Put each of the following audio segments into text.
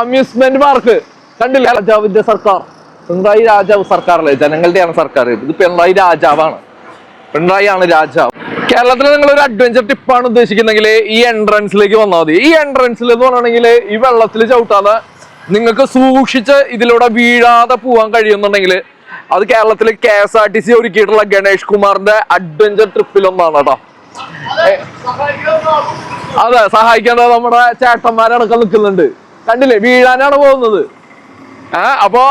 Amusement park കണ്ടില്ല? രാജാവിന്റെ സർക്കാർ. പിണറായി രാജാവ് സർക്കാരല്ലേ? ജനങ്ങളുടെയാണ് സർക്കാർ. ഇത് പിണറായി രാജാവാണ്. പിണറായി ആണ് രാജാവ്. കേരളത്തിൽ നിങ്ങൾ ഒരു അഡ്വഞ്ചർ ടിപ്പാണ് ഉദ്ദേശിക്കുന്നെങ്കിൽ ഈ എൻട്രൻസിലേക്ക് വന്നാൽ മതി. ഈ എൻട്രൻസിൽ എന്ന് പറഞ്ഞിട്ടുണ്ടെങ്കിൽ ഈ വെള്ളത്തിൽ ചവിട്ടാതെ നിങ്ങൾക്ക് സൂക്ഷിച്ച് ഇതിലൂടെ വീഴാതെ പോവാൻ കഴിയുന്നുണ്ടെങ്കിൽ അത് കേരളത്തിൽ K S R T C ഒരുക്കിയിട്ടുള്ള Ganesh കുമാറിന്റെ അഡ്വഞ്ചർ ട്രിപ്പിൽ ഒന്നാണ് കേട്ടോ. അതെ സഹായിക്കേണ്ടത് നമ്മുടെ ചേട്ടന്മാരടക്കം നിൽക്കുന്നുണ്ട്. കണ്ടില്ലേ? വീഴാനാണ് പോകുന്നത്. ഏർ അപ്പോ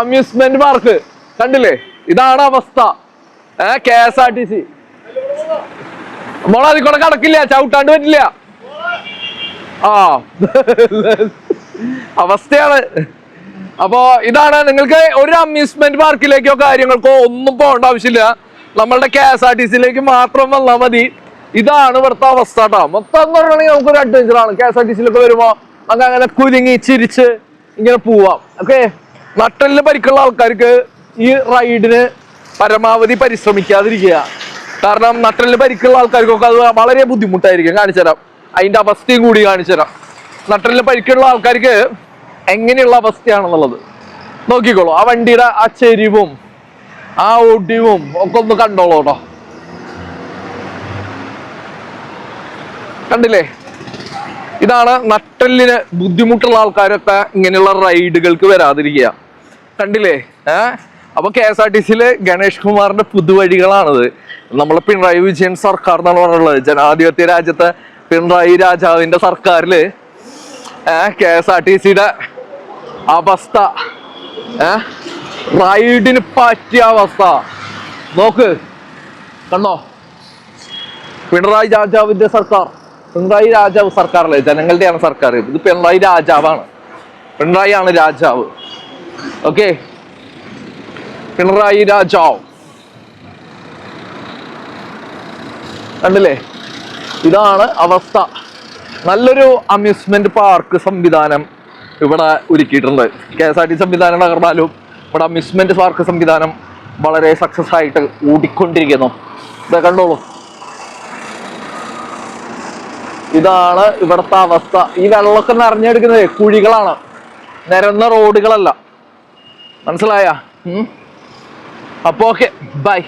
അമ്യൂസ്മെന്റ് പാർക്ക് കണ്ടില്ലേ? ഇതാണ് അവസ്ഥ. ഏർ K S R T C. മോളെ അതിൽ കൂടെ കടക്കില്ല. ചവിട്ടാണ്ട് പറ്റില്ല ആ. അവസ്ഥയാണ്. അപ്പോ ഇതാണ് നിങ്ങൾക്ക് ഒരു അമ്യൂസ്മെന്റ് പാർക്കിലേക്കോ കാര്യങ്ങൾക്കോ ഒന്നും പോകേണ്ട ആവശ്യമില്ല. നമ്മളുടെ കെ എസ് ആർ ടി സിയിലേക്ക് മാത്രം വന്നാൽ മതി. ഇതാണ് ഇവിടുത്തെ അവസ്ഥ കേട്ടോ. മൊത്തം എന്ന് പറയുകയാണെങ്കിൽ നമുക്കൊരു അഡ്വഞ്ചർ ആണ്. കെ എസ് ആർ ടി സിയിലൊക്കെ വരുമ്പോ നമുക്ക് അങ്ങനെ കുരുങ്ങി ചിരിച്ച് ഇങ്ങനെ പോവാം. ഓക്കെ നട്ടലിന് പരിക്കുള്ള ആൾക്കാർക്ക് ഈ റൈഡിന് പരമാവധി പരിശ്രമിക്കാതിരിക്കുക. കാരണം നട്ടലിന് പരിക്കുള്ള ആൾക്കാർക്കൊക്കെ അത് വളരെ ബുദ്ധിമുട്ടായിരിക്കും. കാണിച്ചുതരാം അതിന്റെ അവസ്ഥയും കൂടി കാണിച്ചുതരാം നട്ടലിന് പരിക്കുള്ള ആൾക്കാർക്ക് എങ്ങനെയുള്ള അവസ്ഥയാണെന്നുള്ളത് നോക്കിക്കോളൂ. ആ വണ്ടിയുടെ ആ ചെരിവും ആ ഒടിവും ഒക്കെ ഒന്ന് കണ്ടോളൂ കേട്ടോ. കണ്ടില്ലേ? ഇതാണ് നട്ടലിന് ബുദ്ധിമുട്ടുള്ള ആൾക്കാരൊക്കെ ഇങ്ങനെയുള്ള റൈഡുകൾക്ക് വരാതിരിക്കുക. കണ്ടില്ലേ? ഏ? അപ്പൊ കെ എസ് ആർ ടി സിയിലെ ഗണേഷ് കുമാറിന്റെ പുതുവഴികളാണിത്. നമ്മളെ പിണറായി വിജയൻ സർക്കാർ എന്നാണ് പറയുള്ളത് ജനാധിപത്യ രാജ്യത്തെ പിണറായി രാജാവിന്റെ സർക്കാരിൽ കെ എസ് ആർ ടി സിയുടെ അവസ്ഥ റൈഡിന് പറ്റിയ അവസ്ഥ. നോക്ക്. കണ്ടോ? പിണറായി രാജാവിന്റെ സർക്കാർ. പിണറായി രാജാവ് സർക്കാരല്ലേ? ജനങ്ങളുടെയാണ് സർക്കാർ. ഇത് പിണറായി രാജാവാണ്. പിണറായി ആണ് രാജാവ്. ഓക്കെ? പിണറായി രാജാവ്. കണ്ടില്ലേ? ഇതാണ് അവസ്ഥ. നല്ലൊരു അമ്യൂസ്മെന്റ് പാർക്ക് സംവിധാനം ഇവിടെ ഒരുക്കിയിട്ടുണ്ട്. കെ എസ് ആർ ടി സംവിധാനം തകർന്നാലും ഇവിടെ അമ്യൂസ്മെന്റ് പാർക്ക് സംവിധാനം വളരെ സക്സസ് ആയിട്ട് ഓടിക്കൊണ്ടിരിക്കുന്നു. ഇത് കണ്ടോളൂ. ഇതാണ് ഇവിടുത്തെ അവസ്ഥ. ഈ വെള്ളമൊക്കെ നിറഞ്ഞെടുക്കുന്നത് കുഴികളാണ്. നിരന്ന റോഡുകളല്ല. മനസ്സിലായ? അപ്പോ ഓക്കെ ബൈ